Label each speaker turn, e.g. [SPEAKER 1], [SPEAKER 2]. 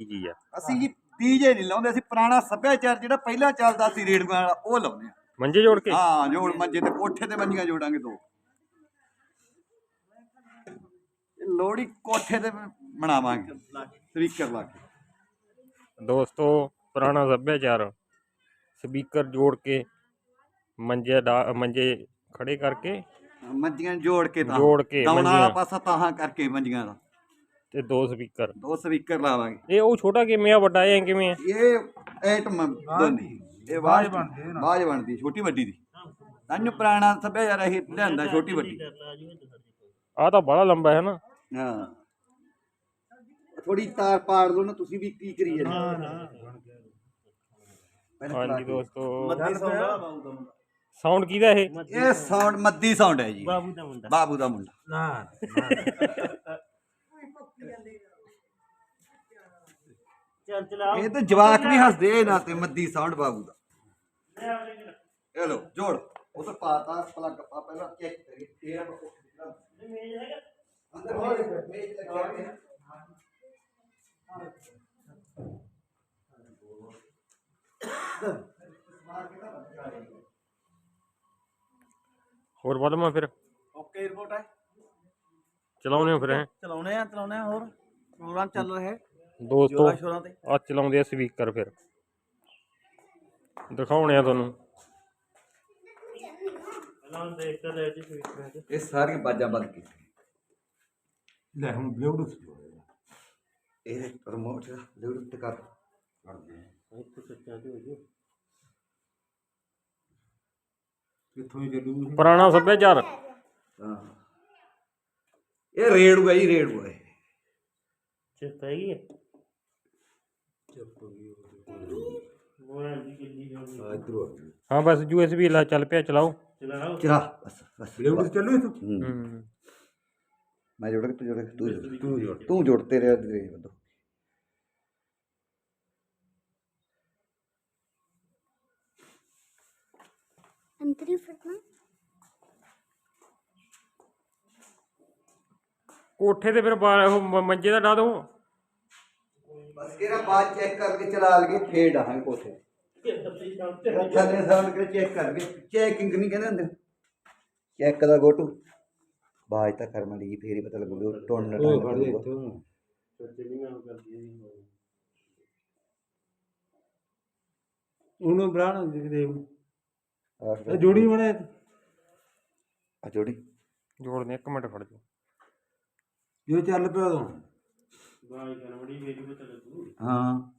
[SPEAKER 1] ਚੀਜ਼ ਆ।
[SPEAKER 2] ਅਸੀਂ ਜੀ ਡੀਜੇ ਨਹੀਂ ਲਾਉਂਦੇ ਅਸੀਂ ਪੁਰਾਣਾ ਸੱਭਿਆਚਾਰ ਜਿਹੜਾ ਪਹਿਲਾਂ ਚੱਲਦਾ ਸੀ ਰੇਡੂਆਂ ਵਾਲਾ ਉਹ ਲਾਉਂਦੇ ਆ
[SPEAKER 1] ਮੰਜੇ ਜੋੜ ਕੇ?
[SPEAKER 2] ਹਾਂ ਜੋੜ ਮੰਜੇ ਤੇ ਕੋਠੇ ਤੇ ਮੰਜੀਆਂ ਜੋੜਾਂਗੇ ਦੋ। ਇਹ ਲੋਹੜੀ ਕੋਠੇ ਤੇ ਬਣਾਵਾਂਗੇ ਸਪੀਕਰ ਲਾ ਕੇ।
[SPEAKER 1] ਦੋਸਤੋ ਪੁਰਾਣਾ ਸੱਭਿਆਚਾਰ ਸਪੀਕਰ ਜੋੜ ਕੇ ਮੰਜੇ ਮੰਜੇ ਖੜੇ ਕਰਕੇ
[SPEAKER 2] ਮੰਜੀਆਂ ਜੋੜ ਕੇ ਤਾਂ
[SPEAKER 1] ਜੋੜ ਕੇ ਮੰਜੀਆਂ।
[SPEAKER 2] ਪਾਸਾ ਤਾਹਾਂ ਕਰਕੇ ਮੰਜੀਆਂ ਦਾ।
[SPEAKER 1] ਤੇ ਦੋ ਸਪੀਕਰ।
[SPEAKER 2] ਦੋ ਸਪੀਕਰ ਲਾਵਾਂਗੇ।
[SPEAKER 1] ਇਹ ਉਹ ਛੋਟਾ ਕਿਵੇਂ ਆ ਵੱਡਾ ਇਹ ਕਿਵੇਂ ਆ?
[SPEAKER 2] ਇਹ ਐਟਮ ਦੋਨੀ ਇਹ ਬਾਜ ਬਣਦੀ ਬਾਜ ਬਣਦੀ ਛੋਟੀ ਵੱਡੀ ਦੀ। ਤੈਨੂੰ ਪੁਰਾਣਾ ਸੱਭਿਆਚਾਰ ਇਹ ਲਿਆਂਦਾ ਛੋਟੀ ਵੱਡੀ।
[SPEAKER 1] ਆ ਤਾਂ ਬੜਾ ਲੰਬਾ ਹੈ ਨਾ।
[SPEAKER 2] ਹਾਂ। ਥੋੜੀ ਤਾਰ ਪਾੜ ਲਓ ਨਾ ਤੁਸੀਂ ਵੀ ਕੀ ਕਰੀ ਜਾਂਦੇ
[SPEAKER 1] ਹਾਂਜੀ ਦੋਸਤੋ। ਸਾਊਂਡ ਕਿਹਦਾ ਇਹ?
[SPEAKER 2] ਇਹ ਸਾਊਂਡ ਮੱਦੀ ਸਾਊਂਡ ਹੈ ਜੀ। ਬਾਬੂ ਦਾ ਮੁੰਡਾ। ਬਾਬੂ ਦਾ ਮੁੰਡਾ।
[SPEAKER 3] ਨਾ।
[SPEAKER 2] ਇਹ ਤੇ ਜਵਾਕ ਵੀ ਹੱਸਦੇ ਆ ਇਹਨਾਂ ਤੇ ਮੱਦੀ ਸਾਊਂਡ ਬਾਬੂ ਦਾ। ਇਹ ਲੋ ਜੋੜ। ਉਹ ਤਾਂ ਪਾਤਾ ਪਲੱਗ ਪਾ ਪਹਿਲਾਂ ਚੈੱਕ ਕਰੀ। ਤੇਰਾ ਅੰਦਰ ਮੇਜ ਹੋਇਆ
[SPEAKER 1] ਹੋਰ ਬਦਮਾ ਫਿਰ।
[SPEAKER 3] ਓਕੇ ਰਿਪੋਰਟ ਹੈ।
[SPEAKER 1] ਚਲਾਉਨੇ ਹੋ ਫਿਰ ਹੈਂ।
[SPEAKER 3] ਚਲਾਉਣੇ ਆ ਚਲਾਉਣੇ ਆ ਹੋਰ। ਪ੍ਰੋਗਰਾਮ ਚੱਲ ਰਿਹਾ ਹੈ।
[SPEAKER 1] ਦੋਸਤੋ
[SPEAKER 3] ਜੋਰਾਂ ਸ਼ੋਰਾਂ ਤੇ?
[SPEAKER 1] ਆ ਚਲਾਉਂਦੇ ਆ ਸਪੀਕਰ ਫਿਰ। ਦਿਖਾਉਣੇ ਆ ਤੁਹਾਨੂੰ।
[SPEAKER 3] ਪਹਿਲਾਂ ਦੇਖ ਕੇ ਲੈ ਜੀ ਸਵੀਟ
[SPEAKER 2] ਇਹ ਸਾਰੀਆਂ ਬਾਜਾਂ ਬੰਦ ਕੀਤੀ
[SPEAKER 4] ਲੈ ਹੁਣ ਬਲੂਟੁੱਥ
[SPEAKER 2] ਇਹ ਰਿਮੋਟ ਲੋਡ ਤੇ ਕਰ।
[SPEAKER 3] ਇੱਥੇ ਸੱਚਾ ਤੇ ਹੋ ਜੀ
[SPEAKER 4] ਕਿੱਥੋਂ ਹੀ ਚੱਲੂ
[SPEAKER 1] ਪੁਰਾਣਾ ਸੱਭਿਆਚਾਰ।
[SPEAKER 2] ਹਾਂ। ਇਹ ਰੇੜੂ ਹੈ ਜੀ ਰੇੜੂ ਹੈ
[SPEAKER 3] ਚਿੱਪ ਹੈਗੀ ਹੈ ਮੋਬਾਈਲ ਦੀ ਕਿੰਨੀ ਹੋਣੀ
[SPEAKER 4] ਇਧਰੋਂ
[SPEAKER 1] ਹਾਂ ਬਸ USB ਲਾ ਚੱਲ ਪਿਆ ਚਲਾਓ।
[SPEAKER 3] ਚਲਾਓ
[SPEAKER 2] ਚਰਾ ਬਸ ਬਸ।
[SPEAKER 4] ਬਲੂਟੁੱਥ ਚੱਲੂ ਇਥੋਂ?
[SPEAKER 2] ਹੂੰ। ਮੈਂ ਜੋੜ ਕੇ ਤੂੰ ਜੋੜ ਕੇ ਤੂੰ ਜੋੜ ਤੂੰ ਜੋੜ ਤੂੰ ਜੋੜ ਤੇਰੇ ਦੇ ਬੰਦੋ।
[SPEAKER 5] ਅੰਤਰੀ ਫਿਰਨਾ
[SPEAKER 1] ਕੋਠੇ ਤੇ ਫਿਰ ਬਾ- ਉਹ ਮ- ਮੰਜੇ ਦਾ ਡਾ ਦੋ।
[SPEAKER 2] ਬਸ ਬਾਅਦ ਚੈੱਕ ਕਰਕੇ ਚਲਾ ਲਗੇ ਫੇਰ ਡਾਹਾਂਗੇ ਕੋਠੇ। ਥੱਲੇ ਸਾਊਂਡ ਕੇ ਚੈੱਕ ਕਰਕੇ ਚੈਕਿੰਗ ਨਹੀਂ ਕਹਿੰਦੇ ਹੁੰਦੇ। ਚੈੱਕ ਦਾ ਗੋਟੂ। ਬਾਜ ਤਾਂ ਕਰ ਮੰਡੀ ਫੇਰ ਹੀ ਪਤਾ ਲੱਗੂਗਾ ਟੋਨ ਨਾ
[SPEAKER 4] ਉਹ ਖੜ ਜਾ
[SPEAKER 2] ਟੰਗ
[SPEAKER 4] ਇੱਥੋਂ ਉਹਨੂੰ ਬਰਾਣ ਦੇਖਦੇ ਇਹ ਜੋੜੀ ਬਣਾ
[SPEAKER 2] ਆ ਜੋੜੀ।
[SPEAKER 1] ਜੋੜਨੇ ਇੱਕ ਮਿੰਟ ਖੜ ਜਾ
[SPEAKER 4] ਜੋ ਚੱਲ ਪਿਆ ਉਦੋਂ।
[SPEAKER 3] ਬਾਈ ਕਰ ਬੜੀ ਵੇਖ ਪਤਾ ਲੱਗੂ
[SPEAKER 2] ਹਾਂ